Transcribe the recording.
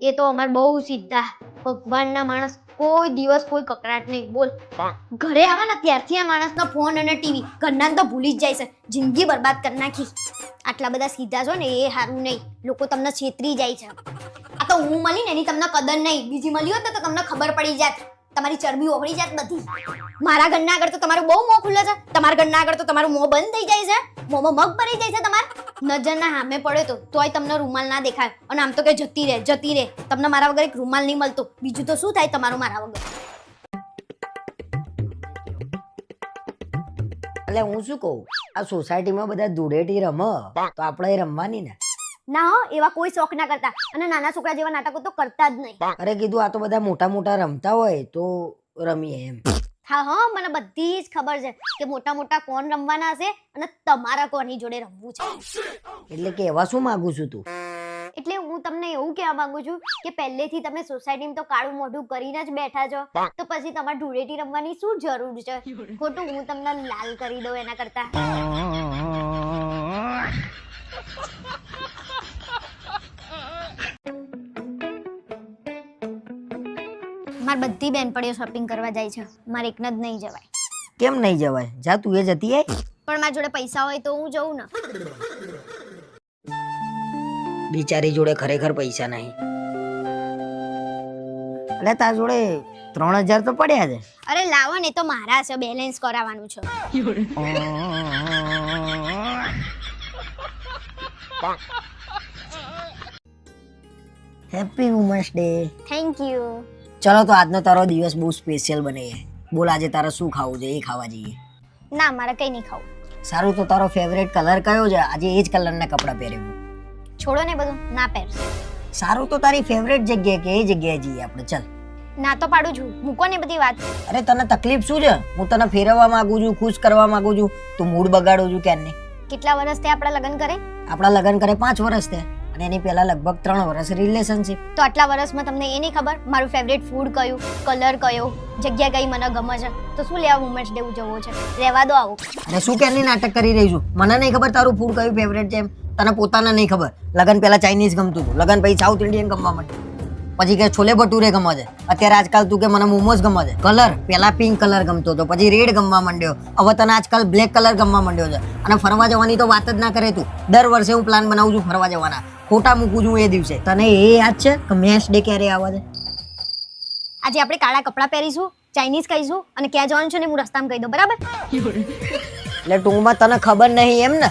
એ તો અમારે બહુ સીધા. ભગવાનના માણસ કોઈ દિવસ કોઈ કકડાટ નહીં. બોલ. ઘરે આવે ને ત્યારથી આ માણસનો ફોન અને ટીવી. ઘરના તો ભૂલી જ જાય છે. જિંદગી બરબાદ કરી નાખી. આટલા બધા સીધા છો ને એ સારું નહીં. લોકો તમને છેતરી જાય છે. આ તો હું મળી ને એની તમને કદર નહીં. બીજી મળી હોત ને તો તમને ખબર પડી જાત. તમારી ચરબી ઓગળી જાત બધી. મારા ઘરના આગળ તો તમારું બહુ મોં ખુલ્લે છે. તમારા ઘરના આગળ તો તમારું મોં બંધ થઈ જાય છે. મોંમાં મગ ભરી જાય છે તમાર. નજરના સામે પડે તો તોય તમને રૂમાલ ના દેખાય. અને આમ તો કે જતી રહે જતી રહે. તમને મારા વગર એક રૂમાલ નહીં મળતો. બીજું તો શું થાય તમારું મારા વગર? એટલે હું શું કહું? આ સોસાયટીમાં બધા ધૂળેટી રમ તો આપણે રમવાની ને. ના હો એવા કોઈ શોખ ના કરતા. અને નાના છોકરા જેવા નાટકો તો કરતા જ નહીં. અરે કીધું આ તો બધા મોટા મોટા રમતા હોય તો રમીએ એમ. હા હા મને બધી જ ખબર છે કે મોટા મોટા કોણ રમવાના છે અને તમારા કોની જોડે રમવું છે. એટલે કહેવા શું માંગુ છું તું? એટલે હું તમને એવું કહેવા માંગુ છું કે પહેલેથી તમે સોસાયટીમાં તો કાળું મોઢું કરીને જ બેઠા છો તો પછી તમારે ધૂળેટી રમવાની શું જરૂર છે? ખોટું હું તમને લાલ કરી દઉં એના કરતા. મારે બધી બેનપણીઓ શોપિંગ કરવા જાય છે. મારે એકને જ નહીં જવાય. કેમ નહીં જવાય? જા તું એ જતી આય પણ મારા જોડે પૈસા હોય તો હું જઉં ને. બિચારી જોડે ખરેખર પૈસા નહીં. એટલે તાર જોડે ત્રણ હજાર તો પડ્યા છે. અરે લાવો ને એ તો મારા છે બેલેન્સ કરાવવાનું છે. Happy women's day. Thank you ચલો તો આજનો તારો દિવસ બહુ સ્પેશિયલ બને બોલ આજે તારે શું ખાવું છે એ ખાવા જઈએ. ના મારે કઈ નહીં ખાવું. સારું તો તારો ફેવરેટ કલર કયો છે? આજે એ જ કલરના કપડાં પહેરેવું છોડો ને બધું ના પહેર સારું તો તારી ફેવરેટ જગ્યાએ કે એ જગ્યાએ જઈએ આપણે ચલ. ના તો પાડું છું. મૂકો ને બધી વાત. અરે તને તકલીફ શું છે? હું તને ફેરવવા માંગુ છું ખુશ કરવા માંગુ છું. તું મૂડ બગાડું છું ક્યારની કેટલા વર્ષ થયા આપણા લગ્ન કરે? આપણા લગ્ન કરે પાંચ વર્ષ થયા. અને એની પહેલા લગભગ ત્રણ વર્ષ રિલેશનશીપ તો આટલા વર્ષમાં તમને એ નહીં ખબર? મારું ફેવરેટ ફૂડ કયું? કલર કયો? જગ્યા કઈ મને ગમે છે? તો શું લેવા વુમન્સ ડે ઉજવવો છે? રહેવા દો આવો. અને શું કેની નાટક કરી રહી છું? મને નહીં ખબર તારું ફૂડ કયું ફેવરેટ છે એમ. તને પોતાને નહીં ખબર. લગન પહેલા ચાઇનીઝ ગમતું હતું. લગન પછી સાઉથ ઇન્ડિયન ગમવા માંડ્યું. પછી કે છોલે ભટુરે ગમે છે. અત્યારે આજકાલ તું કે મને મોમોસ ગમે છે. કલર પેલા પિંક કલર ગમતો હતો પછી રેડ ગમવા માંડ્યો. હવે તને આજકાલ બ્લેક કલર ગમવા માંડ્યો છે. અને ફરવા જવાની તો વાત જ ના કરે તું. દર વર્ષે હું પ્લાન બનાવું છું ફરવા જવાના. ખોટા મૂકું છું એ દિવસે. તને એ યાદ છે કે મેચ ડે ક્યારે આવે છે? આજે આપણે કાળા કપડાં પહેરીશું ચાઇનીઝ ખાઈશું અને ક્યાં જવાનું છે ને હું રસ્તામાં કહી દઉં બરાબર? એટલે ટૂંકમાં તને ખબર નહીં એમ ને?